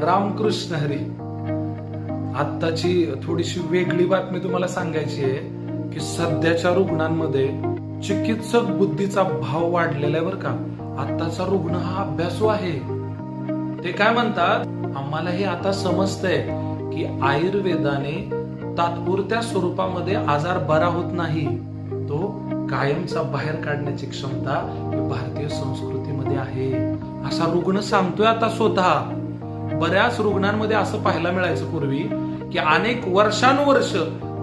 रामकृष्ण हरी. आत्ताची थोडीशी वेगळी बातमी तुम्हाला सांगायची आहे की सध्याच्या रुग्णांमध्ये चिकित्सक बुद्धीचा भाव वाढलेला आहे बरं का. आत्ताचा रुग्ण हा अभ्यासू आहे. ते काय म्हणतात? आम्हाला हे आता समजतंय की आयुर्वेदाने तात्पुरत्या स्वरूपामध्ये आजार बरा होत नाही. तो कायमचा बाहेर काढण्याची क्षमता भारतीय संस्कृतीमध्ये आहे. असा रुग्ण सांगतोय आता स्वतः. बऱ्याच रुग्णांमध्ये असं पाहायला मिळायचं पूर्वी की अनेक वर्षानुवर्ष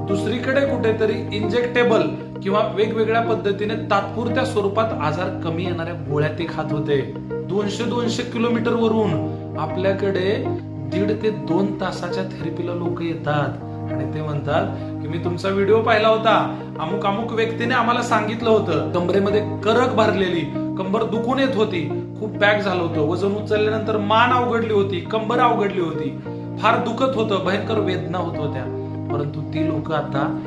दुसरीकडे कुठेतरी इंजेक्टेबल किंवा वेगवेगळ्या पद्धतीने तात्पुरत्या स्वरूपात आजार कमी येणाऱ्या गोळ्या ते खात होते. दोनशे दोनशे किलोमीटर वरून आपल्याकडे दीड ते दोन तासाच्या थेरपीला लोक येतात. आणि ते म्हणतात की मी तुमचा व्हिडिओ पाहिला होता. अमुक अमुक व्यक्तीने आम्हाला सांगितलं होतं. कमरेमध्ये करक भरलेली कंबर दुखून येत होती. खूप पॅक झालं होतं. वजन उचलल्यानंतर मान अवघडली होती कंबर अवघडली होती. फार दुखत होतं भयंकर वेदना होत होत्या. परंतु ती लोक आता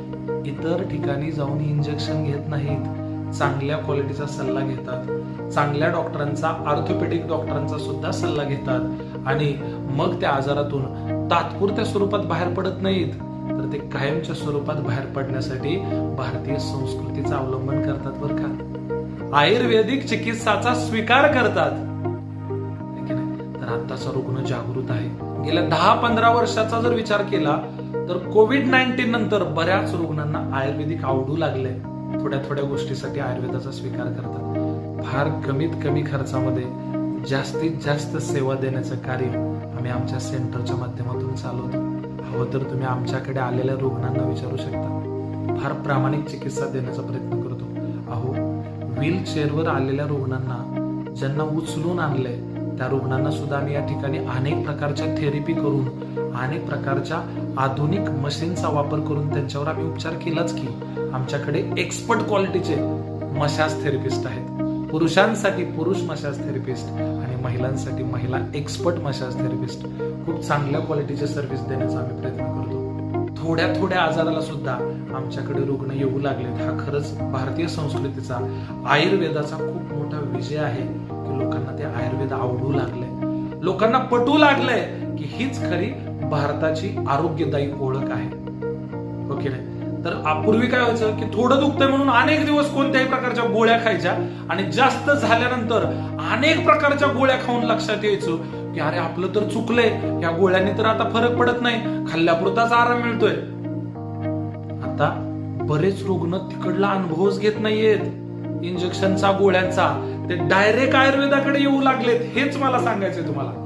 इतर ठिकाणी जाऊन इंजेक्शन घेत नाहीत. चांगल्या क्वालिटीचा सल्ला घेतात. चांगल्या डॉक्टरांचा ऑर्थोपेडिक डॉक्टरांचा सुद्धा सल्ला घेतात. आणि मग त्या आजारातून तात्पुरत्या स्वरूपात बाहेर पडत नाहीत. तर ते कायमच्या स्वरूपात बाहेर पडण्यासाठी भारतीय संस्कृतीचा अवलंबन करतात बरं का. आयुर्वेदिक चिकित्साचा स्वीकार करतात. तर आताचा रुग्ण जागृत आहे. गेल्या दहा पंधरा वर्षाचा जर विचार केला तर कोविड नाईन्टीन नंतर बऱ्याच रुग्णांना आयुर्वेदिक आवडू लागले थोड्या थोड्या गोष्टीसाठी आयुर्वेदाचा स्वीकार करतात. फार कमीत कमी खर्चामध्ये जास्तीत जास्त सेवा देण्याचं कार्य आम्ही आमच्या सेंटरच्या माध्यमातून चालवतो. हवं तर तुम्ही आमच्याकडे आलेल्या रुग्णांना विचारू शकता. फार प्रामाणिक चिकित्सा देण्याचा प्रयत्न करतो. व्हीलचेअरवर आलेल्या रुग्णांना ज्यांना उचलून आणलंय त्या रुग्णांना सुद्धा आम्ही या ठिकाणी अनेक प्रकारच्या थेरपी करून अनेक प्रकारच्या आधुनिक मशीनचा वापर करून त्यांच्यावर आम्ही उपचार केलाच की आमच्याकडे एक्सपर्ट क्वालिटीचे मशाज थेरपिस्ट आहेत. पुरुषांसाठी पुरुष मशाज थेरपिस्ट आणि महिलांसाठी महिला एक्सपर्ट मशाज थेरपिस्ट खूप चांगल्या क्वालिटीचे सर्व्हिस देण्याचा आम्ही प्रयत्न करतो. थोड्या थोड्या आजाराला सुद्धा आमच्याकडे रुग्ण येऊ लागलेत. हा खरंच भारतीय संस्कृतीचा आयुर्वेदाचा खूप मोठा विजय आहे की लोकांना ते आयुर्वेद आवडू लागले लोकांना पटू लागलंय की हीच खरी भारताची आरोग्यदायी ओळख आहे. हो ओके नाही? तर पूर्वी काय व्हायचं की थोडं दुखतंय म्हणून अनेक दिवस कोणत्याही प्रकारच्या गोळ्या खायच्या आणि जास्त झाल्यानंतर अनेक प्रकारच्या गोळ्या खाऊन लक्षात यायचं की अरे आपलं तर चुकलंय. या गोळ्यांनी तर आता फरक पडत नाही. खाल्ल्यापुरताच आराम मिळतोय. आता बरेच रुग्ण तिकडला अनुभवच घेत नाहीयेत. इंजेक्शनचा गोळ्यांचा ते डायरेक्ट आयुर्वेदाकडे येऊ लागलेत. हेच मला सांगायचंय तुम्हाला.